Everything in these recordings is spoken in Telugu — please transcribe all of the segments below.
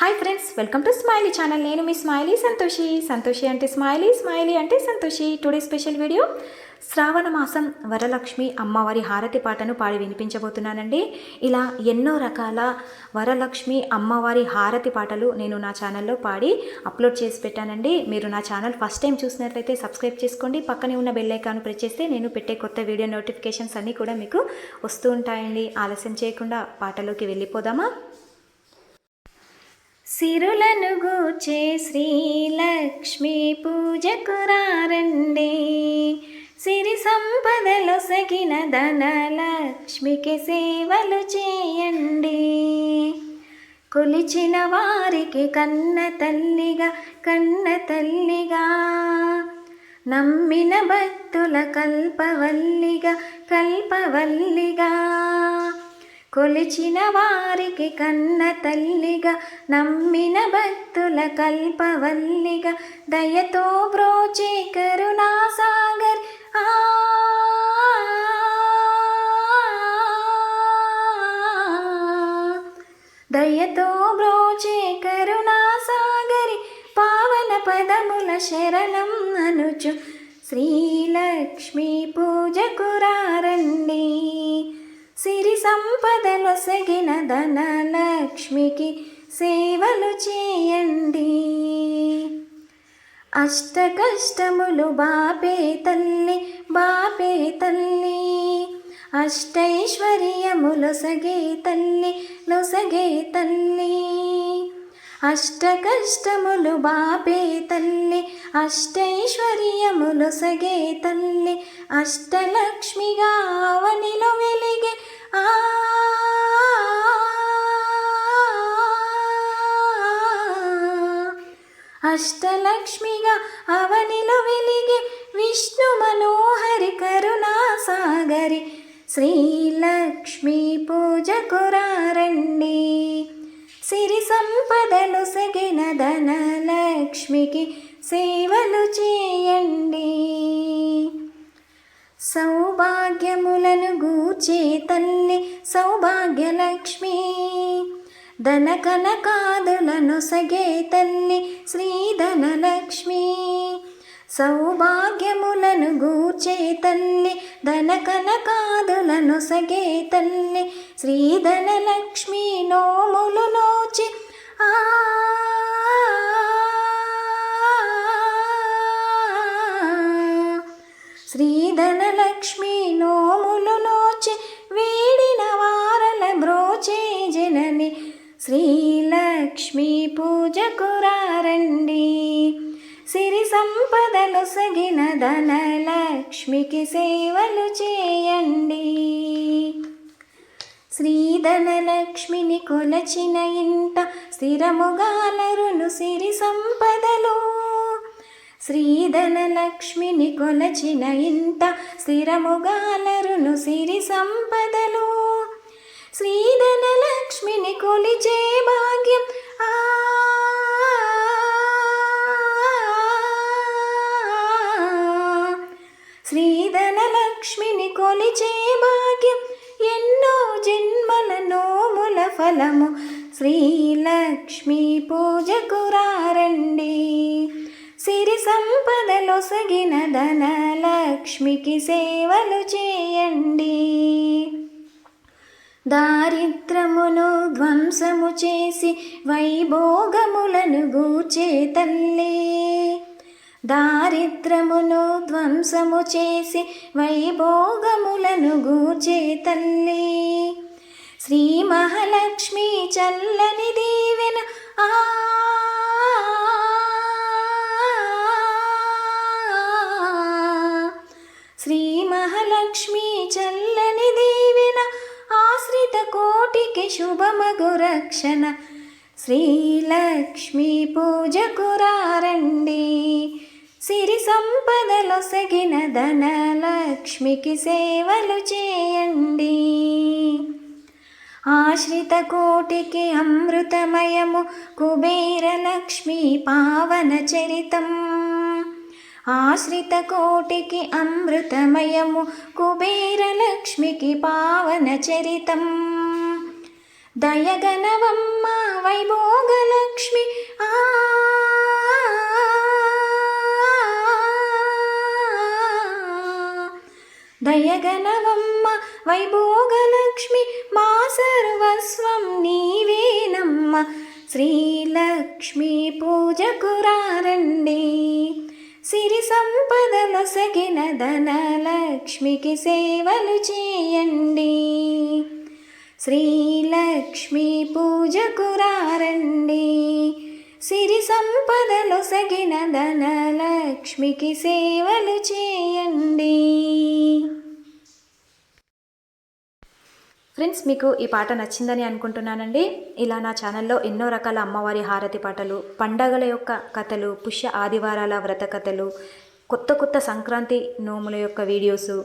Hi friends welcome to smiley channel నేను మీ స్మైలీ సంతోషి. సంతోషి అంటే స్మైలీ స్మైలీ అంటే సంతోషి. టుడే స్పెషల్ వీడియో శ్రావణ మాసం వరలక్ష్మి అమ్మవారి హారతి పాటను పాడి వినిపించబోతున్నానండి. ఇలా ఎన్నో రకాల వరలక్ష్మి అమ్మవారి హారతి పాటలు నేను నా ఛానల్లో పాడి అప్లోడ్ చేసి పెట్టానండి. మీరు నా ఛానల్ ఫస్ట్ టైం చూసినట్లయితే సబ్స్క్రైబ్ చేసుకోండి. పక్కనే ఉన్న బెల్ ఐకాన్ ప్రెస్ చేస్తే నేను పెట్టే కొత్త వీడియో నోటిఫికేషన్స్ అన్నీ కూడా మీకు వస్తూ ఉంటాయండి. ఆలస్యం చేయకుండా పాటలోకి వెళ్ళిపోదామా? సిరులను గూర్చే శ్రీలక్ష్మి పూజకు రారండి. సిరి సంపదలు సగిన ధనలక్ష్మికి సేవలు చేయండి. కొలిచిన వారికి కన్న తల్లిగా కన్న తల్లిగా నమ్మిన భక్తుల కల్పవల్లిగా కల్పవల్లిగా కొలిచిన వారికి కన్న తల్లిగా నమ్మిన భక్తుల కల్పవల్లిగా దయతో బ్రోచే కరుణా సాగర్ ఆ! దయతో బ్రోచే కరుణా సాగరి పావన పదముల శరణం అనుచు. శ్రీలక్ష్మీ పూజకురారండి సిరి సంపదలొసగిన ధనలక్ష్మికి సేవలు చేయండి. అష్ట కష్టములు బాపే తల్లి బాపే తల్లి. అష్టైశ్వర్యములొసగే తల్లి లొసగే తల్లి. అష్ట కష్టములు బాపే తల్లి అష్టైశ్వర్యములొసగే తల్లి అష్టలక్ష్మిగా అవనిలో వెలిగే ఆ అష్టలక్ష్మిగా అవనిలో వెలిగే విష్ణు మనోహరి కరుణా సంపదలు సగిన ధనలక్ష్మికి సేవలు చేయండి. సౌభాగ్యములను గూచే తల్లి సౌభాగ్యలక్ష్మి. ధన కనకాదులను సగే తల్లి శ్రీధనలక్ష్మి. సౌభాగ్యములను గూర్చే తల్లి ధన కనకాదులను సగే తల్లి శ్రీధనలక్ష్మి. నోములు నోచి శ్రీధనలక్ష్మి నోములు నోచి వీడిన వారల బ్రోచే జనని శ్రీలక్ష్మి పూజకు రారండి. సిరి సంపదలు సగిన ధనలక్ష్మికి సేవలు చేయండి. శ్రీధనలక్ష్మిని కొలచిన ఇంట స్థిరముగాలరును సిరి సంపదలు. శ్రీధనలక్ష్మిని కొలచిన ఇంట స్థిరముగాలరును సిరి సంపదలు. శ్రీధనలక్ష్మిని కొలిచే భాగ్యం ఆ నోముల ఫలము శ్రీలక్ష్మి పూజకు రండి సిరి సంపదలు సగిన ధనలక్ష్మికి సేవలు చేయండి. దారిద్రమును ధ్వంసము చేసి వైభోగములను గూచే తల్లి. దారిద్రమును ధ్వంసము చేసి వైభోగములను గూచే తల్లి. శ్రీ మహాలక్ష్మి చల్లని దీవెన. ఆ! శ్రీ మహాలక్ష్మి చల్లని దీవెన ఆశ్రిత కోటికి శుభమగు రక్షణ. శ్రీలక్ష్మి పూజకు రారండి సిరి సంపదలు సగిన ధనలక్ష్మికి సేవలు చేయండి. ఆశ్రిత కోటికి అమృతమయము కుబేరలక్ష్మి పావన చరితం. ఆశ్రిత కోటికి అమృతమయము కుబేరలక్ష్మికి పావన చరితం. దయగనవమ్మ వైభోగలక్ష్మి ఆ శ్రీలక్ష్మి పూజకు కురారండి సిరి సంపదలొసగిన ధనలక్ష్మికి సేవలు చేయండి. శ్రీలక్ష్మి పూజకు కురారండి సిరి సంపదలొసగిన ధనలక్ష్మికి సేవలు చేయండి. ఫ్రెండ్స్ మీకు ఈ పాట నచ్చిందని అనుకుంటున్నానండి. ఇలా నా ఛానల్లో ఎన్నో రకాల అమ్మవారి హారతి పాటలు పండగల యొక్క కథలు పుష్య ఆదివారాల వ్రత కథలు కొత్త కొత్త సంక్రాంతి నోముల యొక్క వీడియోసు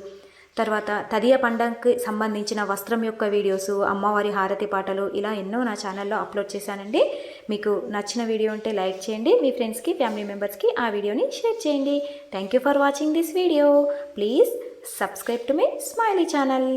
తర్వాత తదియ పండగకి సంబంధించిన వస్త్రం యొక్క వీడియోసు అమ్మవారి హారతి పాటలు ఇలా ఎన్నో నా ఛానల్లో అప్లోడ్ చేశానండి. మీకు నచ్చిన వీడియో ఉంటే లైక్ చేయండి. మీ ఫ్రెండ్స్కి ఫ్యామిలీ మెంబర్స్కి ఆ వీడియోని షేర్ చేయండి. Thank you for watching this video please subscribe to my smiley channel